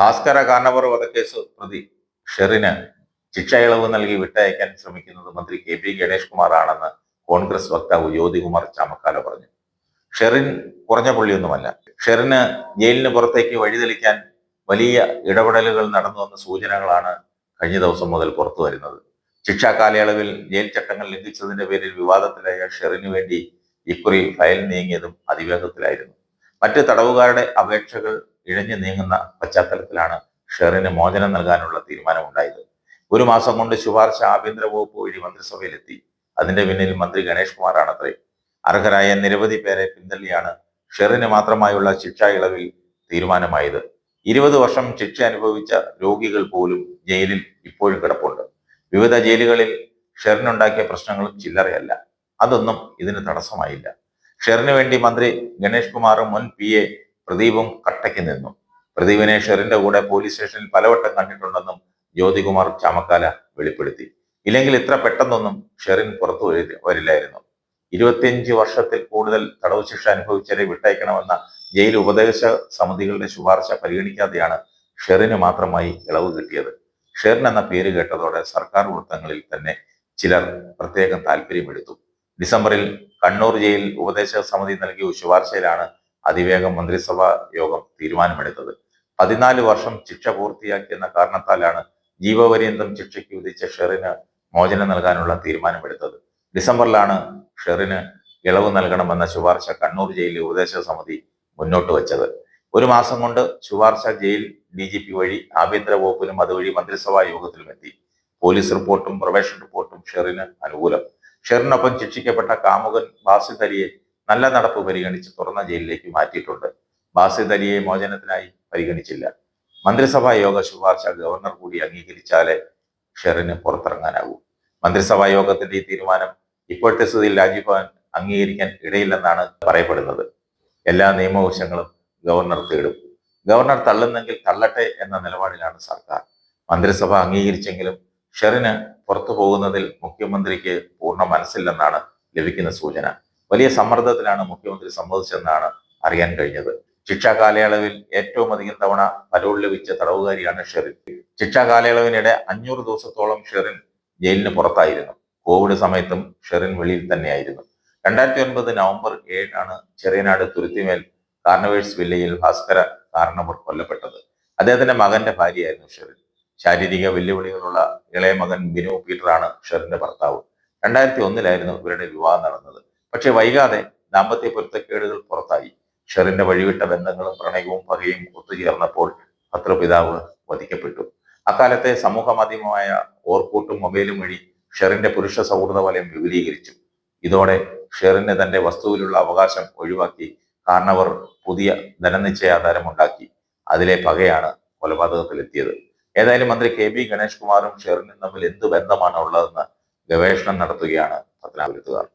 ഭാസ്കര കാർണവർ വധക്കേസ് പ്രതി ഷെറിന് ശിക്ഷ ഇളവ് നൽകി വിട്ടയക്കാൻ ശ്രമിക്കുന്നത് മന്ത്രി കെ പി ഗണേഷ് കുമാർ ആണെന്ന് കോൺഗ്രസ് വക്താവ് ജ്യോതികുമാർ ചാമക്കാല പറഞ്ഞു. ഷെറിൻ കുറഞ്ഞ പുള്ളിയൊന്നുമല്ല. ഷെറിന് ജയിലിന് പുറത്തേക്ക് വഴിതെളിക്കാൻ വലിയ ഇടപെടലുകൾ നടന്നുവെന്ന സൂചനകളാണ് കഴിഞ്ഞ ദിവസം മുതൽ പുറത്തു വരുന്നത്. ശിക്ഷാ കാലയളവിൽ ജയിൽ ചട്ടങ്ങൾ ലംഘിച്ചതിന്റെ പേരിൽ വിവാദത്തിലായ ഷെറിന് വേണ്ടി ഇക്കുറി ഫയൽ നീങ്ങിയതും അതിവേഗത്തിലായിരുന്നു. മറ്റ് തടവുകാരുടെ അപേക്ഷകൾ ഇഴഞ്ഞു നീങ്ങുന്ന പശ്ചാത്തലത്തിലാണ് ഷെറിന് മോചനം നൽകാനുള്ള തീരുമാനമുണ്ടായത്. ഒരു മാസം കൊണ്ട് ശുപാർശ ആഭ്യന്തര വകുപ്പ് വഴി മന്ത്രിസഭയിലെത്തി. അതിന്റെ പിന്നിൽ മന്ത്രി ഗണേഷ് കുമാറാണത്രേ. അർഹരായ നിരവധി പേരെ പിന്തള്ളിയാണ് ഷെറിന് മാത്രമായുള്ള ശിക്ഷാ ഇളവിൽ തീരുമാനമായത്. ഇരുപത് വർഷം ശിക്ഷ അനുഭവിച്ച രോഗികൾ പോലും ജയിലിൽ ഇപ്പോഴും കിടപ്പുണ്ട്. വിവിധ ജയിലുകളിൽ ഷെറിനുണ്ടാക്കിയ പ്രശ്നങ്ങളും ചില്ലറയല്ല. അതൊന്നും ഇതിന് തടസ്സമായില്ല. ഷെറിന് വേണ്ടി മന്ത്രി ഗണേഷ് കുമാറും മുൻ പി എ പ്രദീപും കട്ടയ്ക്ക് നിന്നു. പ്രദീപിനെ ഷെറിന്റെ കൂടെ പോലീസ് സ്റ്റേഷനിൽ പലവട്ടം കണ്ടിട്ടുണ്ടെന്നും ജ്യോതികുമാർ ചാമക്കാല വെളിപ്പെടുത്തി. ഇല്ലെങ്കിൽ ഇത്ര പെട്ടെന്നൊന്നും ഷെറിൻ പുറത്തു വരി- വരില്ലായിരുന്നു. ഇരുപത്തിയഞ്ച് വർഷത്തിൽ കൂടുതൽ തടവ് ശിക്ഷ അനുഭവിച്ചവരെ വിട്ടയക്കണമെന്ന ജയിൽ ഉപദേശ സമിതികളുടെ ശുപാർശ പരിഗണിക്കാതെയാണ് ഷെറിന് മാത്രമായി ഇളവ് കിട്ടിയത്. ഷെറിൻ എന്ന പേര് കേട്ടതോടെ സർക്കാർ വൃത്തങ്ങളിൽ തന്നെ ചിലർ പ്രത്യേകം താല്പര്യമെടുത്തു ഡിസംബറിൽ കണ്ണൂർ ജയിൽ ഉപദേശക സമിതി നൽകിയ ശുപാർശയിലാണ് അതിവേഗം മന്ത്രിസഭാ യോഗം തീരുമാനമെടുത്തത്. പതിനാല് വർഷം ശിക്ഷ പൂർത്തിയാക്കിയെന്ന കാരണത്താലാണ് ജീവപര്യന്തം ശിക്ഷയ്ക്ക് വിധിച്ച ഷെറിന് മോചനം നൽകാനുള്ള തീരുമാനമെടുത്തത്. ഡിസംബറിലാണ് ഷെറിന് ഇളവ് നൽകണമെന്ന ശുപാർശ കണ്ണൂർ ജയിലിലെ ഉപദേശ സമിതി മുന്നോട്ട് വച്ചത്. ഒരു മാസം കൊണ്ട് ശുപാർശ ജയിൽ ഡി ജി പി വഴി ആഭ്യന്തര വകുപ്പിനും അതുവഴി മന്ത്രിസഭാ യോഗത്തിലും എത്തി പോലീസ് റിപ്പോർട്ടും പ്രൊബേഷൻ റിപ്പോർട്ടും ഷെറിന് അനുകൂലം. ഷെറിനൊപ്പം ശിക്ഷിക്കപ്പെട്ട കാമുകൻ ബാസിദ് അലിയെ നല്ല നടപ്പ് പരിഗണിച്ച് തുറന്ന ജയിലിലേക്ക് മാറ്റിയിട്ടുണ്ട്. ബാസിദ് അലിയെ മോചനത്തിനായി പരിഗണിച്ചില്ല. മന്ത്രിസഭാ യോഗ ശുപാർശ ഗവർണർ കൂടി അംഗീകരിച്ചാലേ ഷെറിന് പുറത്തിറങ്ങാനാവൂ. മന്ത്രിസഭാ യോഗത്തിന്റെ ഈ തീരുമാനം ഇപ്പോഴത്തെ സ്ഥിതിയിൽ രാജ്ഭവൻ അംഗീകരിക്കാൻ ഇടയില്ലെന്നാണ് പറയപ്പെടുന്നത്. എല്ലാ നിയമവശങ്ങളും ഗവർണർ തേടും. ഗവർണർ തള്ളുന്നെങ്കിൽ തള്ളട്ടെ എന്ന നിലപാടിലാണ് സർക്കാർ. മന്ത്രിസഭ അംഗീകരിച്ചെങ്കിലും ഷെറിന് പുറത്തു പോകുന്നതിൽ മുഖ്യമന്ത്രിക്ക് പൂർണ മനസ്സില്ലെന്നാണ് ലഭിക്കുന്ന സൂചന. വലിയ സമ്മർദ്ദത്തിലാണ് മുഖ്യമന്ത്രി സമ്മതിച്ചെന്നാണ് അറിയാൻ കഴിഞ്ഞത്. ശിക്ഷാ കാലയളവിൽ ഏറ്റവും അധികം തവണ പരോൾ ലഭിച്ച തടവുകാരിയാണ് ഷെറിൻ. ശിക്ഷാ കാലയളവിനിടെ അഞ്ഞൂറ് ദിവസത്തോളം ഷെറിൻ ജയിലിന് പുറത്തായിരുന്നു. കോവിഡ് സമയത്തും ഷെറിൻ വെളിയിൽ തന്നെയായിരുന്നു. രണ്ടായിരത്തി ഒൻപത് നവംബർ ഏഴിനാണ് ചെറിയനാട് തുരുത്തിമേൽ കാർണവേഴ്സ് വില്ലയിൽ ഭാസ്കര കാരണവർ കൊല്ലപ്പെട്ടത്. അദ്ദേഹത്തിന്റെ മകന്റെ ഭാര്യയായിരുന്നു ഷെറിൻ. ശാരീരിക വെല്ലുവിളികളുള്ള ഇളയ മകൻ ബിനു പീറ്ററാണ് ഷെറിന്റെ ഭർത്താവ്. രണ്ടായിരത്തി ഒന്നിലായിരുന്നു ഇവരുടെ വിവാഹം നടന്നത്. പക്ഷെ വൈകാതെ ദാമ്പത്യ പൊരുത്തക്കേടുകൾ പുറത്തായി. ഷെറിന്റെ വഴിവിട്ട ബന്ധങ്ങളും പ്രണയവും പകയും ഒത്തുചേർന്നപ്പോൾ പത്രപിതാവ് വധിക്കപ്പെട്ടു. അക്കാലത്തെ സമൂഹ മാധ്യമമായ ഓർക്കൂട്ടും മൊബൈലും വഴി ഷെറിന്റെ പുരുഷ സൗഹൃദ വലയം വിപുലീകരിച്ചു. ഇതോടെ ഷെറിന് തന്റെ വസ്തുവിലുള്ള അവകാശം ഒഴിവാക്കി കാരണവർ പുതിയ ധനനിശ്ചയാധാരം ഉണ്ടാക്കി അതിലെ പകയാണ് കൊലപാതകത്തിലെത്തിയത്. ഏതായാലും മന്ത്രി കെ ബി ഗണേഷ് കുമാറും ഷെറിനും തമ്മിൽ എന്ത് ബന്ധമാണ് ഉള്ളതെന്ന് ഗവേഷണം നടത്തുകയാണ് പത്തനാപുരത്തുകാർ